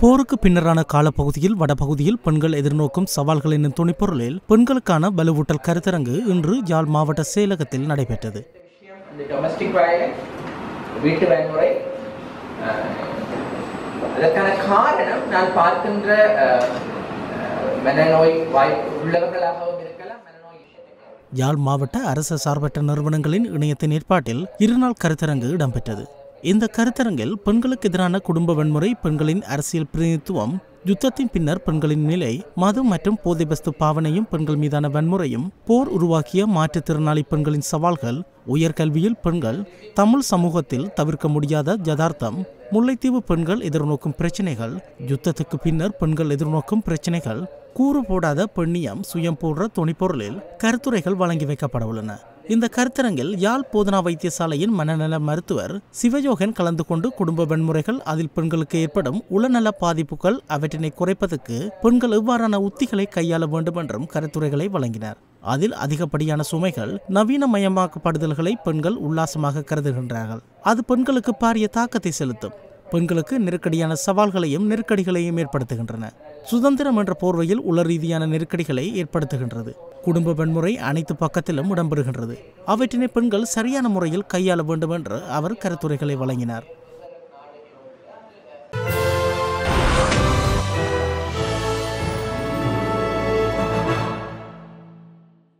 போருக்கு பின்னரான காலப்பகுதியில் வடபகுதியில் பெண்கள் எதிர்நோக்கும் சவால்கள் என்னும் துணைப்பொருளில் பெண்களுக்கான வலுவூட்டல் கருத்தரங்கு இன்று யாழ் மாவட்ட செயலகத்தில் நடைபெற்றது. வீட்டு வன்முறை அதற்கான காரணம் நான் பார்க்கின்ற மனநோய் வாய்ப்பு உள்ளவர்களாகவும் இருக்கலாம். யாழ் மாவட்ட அரசு சார்பற்ற நிறுவனங்களின் இணையத்தின் ஏற்பாட்டில் இருநாள் கருத்தரங்கு இடம்பெற்றது. இந்த கருத்தரங்கில் பெண்களுக்கு எதிரான குடும்ப வன்முறை பெண்களின் அரசியல் பிரதிநிதித்துவம் யுத்தத்தின் பின்னர் பெண்களின் நிலை மது மற்றும் போதைபஸ்து பாவனையும் பெண்கள் மீதான வன்முறையும் போர் உருவாக்கிய மாற்றுத்திறனாளி பெண்களின் சவால்கள் உயர்கல்வியில் பெண்கள் தமிழ் சமூகத்தில் தவிர்க்க முடியாத யதார்த்தம் முல்லைத்தீவு பெண்கள் எதிர்நோக்கும் பிரச்சினைகள் யுத்தத்துக்கு பின்னர் பெண்கள் எதிர்நோக்கும் பிரச்சனைகள் கூறு போடாத பெண்ணியம் சுயம் போன்ற துணிப்பொருளில் கருத்துரைகள் வழங்கி வைக்கப்பட உள்ளன. இந்த கருத்தரங்கில் யாழ் போதனா வைத்தியசாலையின் மனநல மருத்துவர் சிவயோகன் கலந்து கொண்டு குடும்ப வன்முறைகள் அதில் பெண்களுக்கு ஏற்படும் உளநல பாதிப்புகள் அவற்றினை குறைப்பதற்கு பெண்கள் எவ்வாறான உத்திகளை கையாள வேண்டும் என்றும் கருத்துரைகளை வழங்கினார். அதில் அதிகப்படியான சுமைகள் நவீனமயமாக்கப்படுதல்களை பெண்கள் உல்லாசமாக கருதுகின்றார்கள். அது பெண்களுக்கு பாரிய தாக்கத்தை செலுத்தும். பெண்களுக்கு நெருக்கடியான சவால்களையும் நெருக்கடிகளையும் ஏற்படுத்துகின்றன. சுதந்திரம் என்ற போர்வையில் உள ரீதியான நெருக்கடிகளை ஏற்படுத்துகின்றது. குடும்ப வன்முறை அனைத்து பக்கத்திலும் இடம்பெறுகின்றது அவற்றினை பெண்கள் சரியான முறையில் கையாள வேண்டும் என்று அவர் கருத்துரைகளை வழங்கினார்.